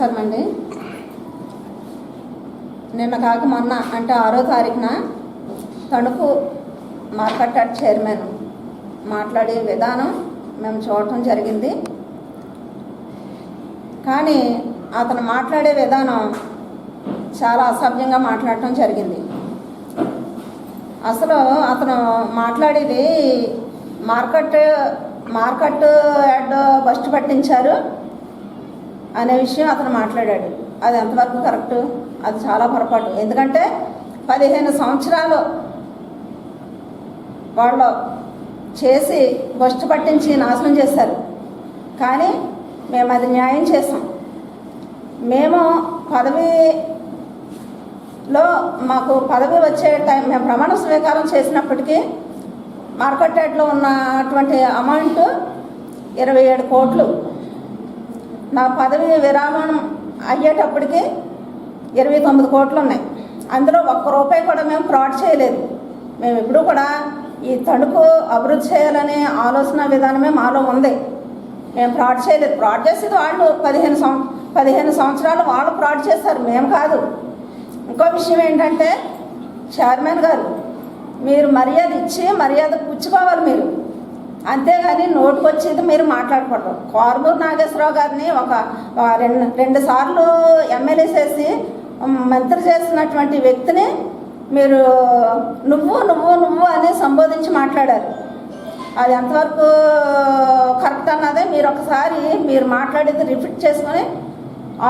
నమస్కారం అండి నిన్న కాక మొన్న అంటే ఆరో తారీఖున తణుకు మార్కెట్ చైర్మన్ మాట్లాడే విధానం మేము చూడటం జరిగింది. కానీ అతను మాట్లాడే విధానం చాలా అసభ్యంగా మాట్లాడటం జరిగింది. అసలు అతను మాట్లాడేది మార్కెట్ మార్కెట్ యాడ్ ఫస్ట్ పట్టించారు. అనే విషయం అతను మాట్లాడాడు. అది ఎంతవరకు కరెక్ట్? అది చాలా పొరపాటు. ఎందుకంటే పదిహేను సంవత్సరాలు వాళ్ళు చేసి బస్ట్ పట్టించి నాశనం చేశారు. కానీ మేము అది న్యాయం చేసాం మేము పదవిలో మాకు పదవి వచ్చే టైం మేము ప్రమాణ స్వీకారం చేసినప్పటికీ మార్కెట్ రేట్లో ఉన్నటువంటి అమౌంట్ ఇరవై ఏడు కోట్లు నా పదవి విరామం అయ్యేటప్పటికి ఇరవై తొమ్మిది కోట్లు ఉన్నాయి అందులో ఒక్క రూపాయి కూడా మేము ఫ్రాడ్ చేయలేదు. మేము ఎప్పుడూ కూడా ఈ తణుకు అభివృద్ధి చేయాలనే ఆలోచన విధానమే మాలో ఉంది. మేము ఫ్రాడ్ చేయలేదు. ఫ్రాడ్ చేసేది వాళ్ళు పదిహేను సం పదిహేను సంవత్సరాలు వాళ్ళు ఫ్రాడ్ చేస్తారు మేము కాదు. ఇంకో విషయం ఏంటంటే చైర్మన్ గారు మీరు మర్యాద ఇచ్చి మర్యాద పుచ్చుకోవాలి మీరు. అంతేగాని నోటుకు వచ్చేది మీరు మాట్లాడకూడదు. కారుమూరు నాగేశ్వరరావు గారిని ఒక రెండు రెండు సార్లు ఎమ్మెల్యే చేసి మంత్రి చేసినటువంటి వ్యక్తిని మీరు నువ్వు నువ్వు నువ్వు అని సంబోధించి మాట్లాడారు. అది ఎంతవరకు కరెక్ట్ అన్నదే మీరు ఒకసారి మీరు మాట్లాడేది రిపీట్ చేసుకొని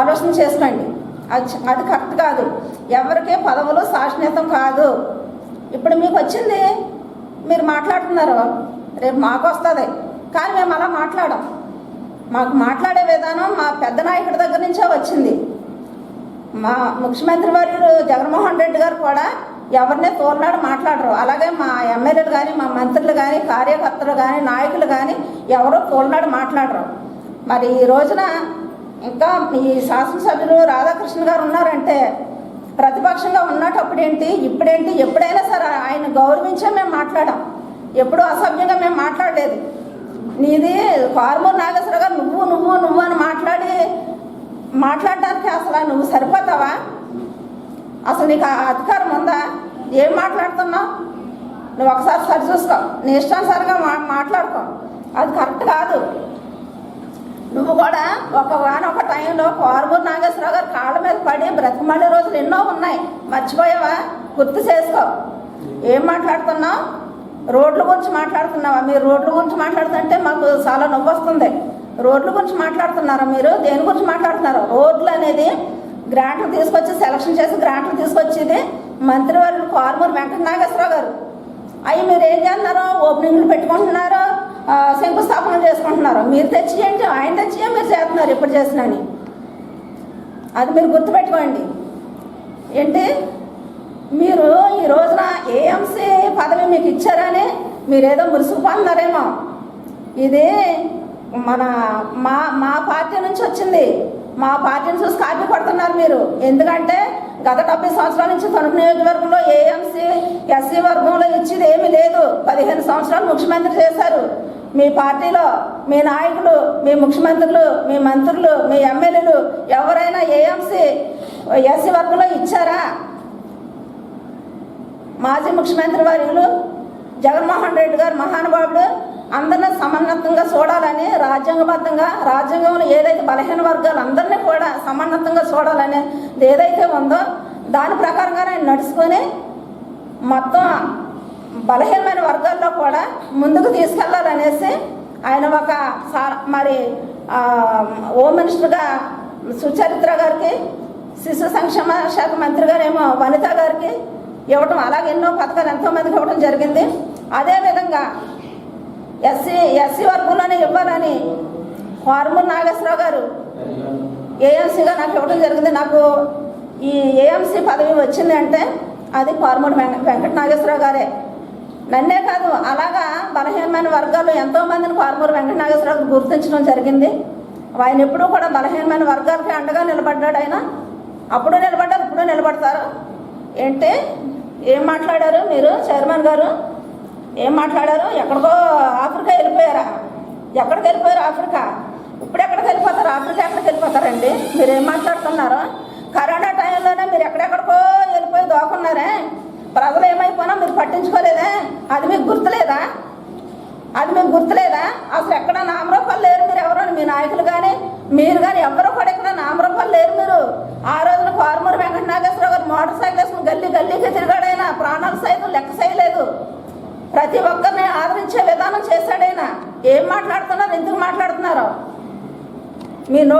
ఆలోచన చేసుకోండి. అది అది కరెక్ట్ కాదు. ఎవరికే పదవులు శాశ్వతం కాదు. ఇప్పుడు మీకు వచ్చింది మీరు మాట్లాడుతున్నారు. రేపు మాకు వస్తుంది కానీ మేము అలా మాట్లాడం మాకు మాట్లాడే విధానం మా పెద్ద నాయకుడి దగ్గర నుంచే వచ్చింది. మా ముఖ్యమంత్రి వర్యుడు జగన్మోహన్ రెడ్డి గారు కూడా ఎవరిని తోలనాడు మాట్లాడరు. అలాగే మా ఎమ్మెల్యేలు కానీ మా మంత్రులు కానీ కార్యకర్తలు కానీ నాయకులు కానీ ఎవరు తోలనాడు మాట్లాడరు. మరి ఈ రోజున ఇంకా ఈ శాసనసభ్యులు రాధాకృష్ణ గారు ఉన్నారంటే ప్రతిపక్షంగా ఉన్నటప్పుడు ఏంటి ఇప్పుడేంటి ఎప్పుడైనా సరే ఆయన గౌరవించే మేము మాట్లాడాం ఎప్పుడూ అసభ్యంగా మేము మాట్లాడలేదు. నీది కారుమూరు నాగేశ్వర గారు నువ్వు నువ్వు నువ్వు అని మాట్లాడి మాట్లాడడానికి అసలు నువ్వు సరిపోతావా? అసలు నీకు ఆ అధికారం ఉందా? ఏం మాట్లాడుతున్నావు? నువ్వు ఒకసారి సరి చూసుకో. నీ ఇష్టానుసారిగా మా మాట్లాడుకో. అది కరెక్ట్ కాదు. నువ్వు కూడా ఒక ఒక టైంలో కోరమూరు నాగేశ్వరరావు గారు కాళ్ళ మీద పడి బ్రతిమడే రోజులు ఎన్నో ఉన్నాయి. మర్చిపోయావా? గుర్తు చేసుకో. ఏం మాట్లాడుతున్నావు? రోడ్ల గురించి మాట్లాడుతున్నావా? మీరు రోడ్ల గురించి మాట్లాడుతుంటే మాకు చాలా నవ్వు వస్తుంది. రోడ్ల గురించి మాట్లాడుతున్నారా మీరు? దేని గురించి మాట్లాడుతున్నారు? రోడ్లు అనేది గ్రాంట్లు తీసుకొచ్చి సెలక్షన్ చేసి గ్రాంట్లు తీసుకొచ్చేది మంత్రివర్యులు కోరమూరు వెంకట నాగేశ్వరరావు గారు. అవి మీరు ఏం చేస్తున్నారు? ఓపెనింగ్లు పెట్టుకుంటున్నారు? ఆ, శంకుస్థాపన చేసుకుంటున్నారు? మీరు తెచ్చియండి ఆయన తెచ్చియే మీరు చేస్తున్నారు ఇప్పుడు చేసినని అది మీరు గుర్తుపెట్టుకోండి. ఏంటి? మీరు ఈ రోజున ఏ మీరేదో మురిసిపోతున్నారేమో. ఇది మన మా మా పార్టీ నుంచి వచ్చింది. మా పార్టీని చూసి కాపీ కొడుతున్నారు మీరు. ఎందుకంటే గత డెబ్బై సంవత్సరాల నుంచి తణుకు నియోజకవర్గంలో ఏఎంసీ ఎస్సీ వర్గంలో ఇచ్చేది ఏమీ లేదు. పదిహేను సంవత్సరాలు ముఖ్యమంత్రి చేశారు. మీ పార్టీలో మీ నాయకులు మీ ముఖ్యమంత్రులు మీ మంత్రులు మీ ఎమ్మెల్యేలు ఎవరైనా ఏఎంసీ ఎస్సీ వర్గంలో ఇచ్చారా? మాజీ ముఖ్యమంత్రి వర్యులు జగన్మోహన్ రెడ్డి గారు మహానుభావుడు అందరినీ సమన్నతంగా చూడాలని రాజ్యాంగబద్ధంగా రాజ్యాంగంలో ఏదైతే బలహీన వర్గాలు అందరినీ కూడా సమన్నతంగా చూడాలని ఏదైతే ఉందో దాని ప్రకారంగానే ఆయన నడుచుకొని మొత్తం బలహీనమైన వర్గాల్లో కూడా ముందుకు తీసుకెళ్ళాలనేసి ఆయన ఒక సా- మరి హోమ్ మినిస్టర్గా సుచరిత్ర గారికి శిశు సంక్షేమ శాఖ మంత్రి గారేమో వనిత గారికి ఇవ్వటం అలాగే ఎన్నో పథకాలు ఎంతోమందికి ఇవ్వడం జరిగింది. అదేవిధంగా ఎస్సీ ఎస్సీ వర్గంలోనే ఇవ్వాలని కోరమూరు నాగేశ్వరరావు గారు ఏఎంసీగా నాకు ఇవ్వడం జరిగింది. నాకు ఈ ఏఎంసీ పదవి వచ్చింది అంటే అది కోరమూడి వెంకట నాగేశ్వరరావు గారే. నన్నే కాదు అలాగా బలహీనమైన వర్గాలు ఎంతోమందిని కోరమూరు వెంకట నాగేశ్వరరావు గుర్తించడం జరిగింది. ఆయన ఎప్పుడూ కూడా బలహీనమైన వర్గాలకి అండగా నిలబడ్డాడు ఆయన. అప్పుడు నిలబడ్డారు ఇప్పుడు నిలబడతారు. ఏంటి? ఏం మాట్లాడారు మీరు? చైర్మన్ గారు? ఏం మాట్లాడారు? ఎక్కడికో ఆఫ్రికా వెళ్ళిపోయారా? ఎక్కడికి వెళ్ళిపోయారు ఆఫ్రికా? ఇప్పుడు ఎక్కడికి వెళ్ళిపోతారు? ఆఫ్రికా ఎక్కడికి వెళ్ళిపోతారండి? మీరు ఏం మాట్లాడుతున్నారు? కరోనా టైంలోనే మీరు ఎక్కడెక్కడికో వెళ్ళిపోయి దోకున్నారే ప్రజలు ఏమైపోయినా మీరు పట్టించుకోలేదే. అది మీకు గుర్తులేదా? అది మీకు గుర్తులేదా? అసలు ఎక్కడ నామరూపాలు లేరు మీరు ఎవరో మీ నాయకులు కానీ మీరు కానీ ఎవరు కూడా ఇక్కడ నామరూపాలు లేరు మీరు. ఆ రోజున కారుమూరు వెంకట నాగేశ్వరరావు గారు మోటార్ సైకిల్ మీ నో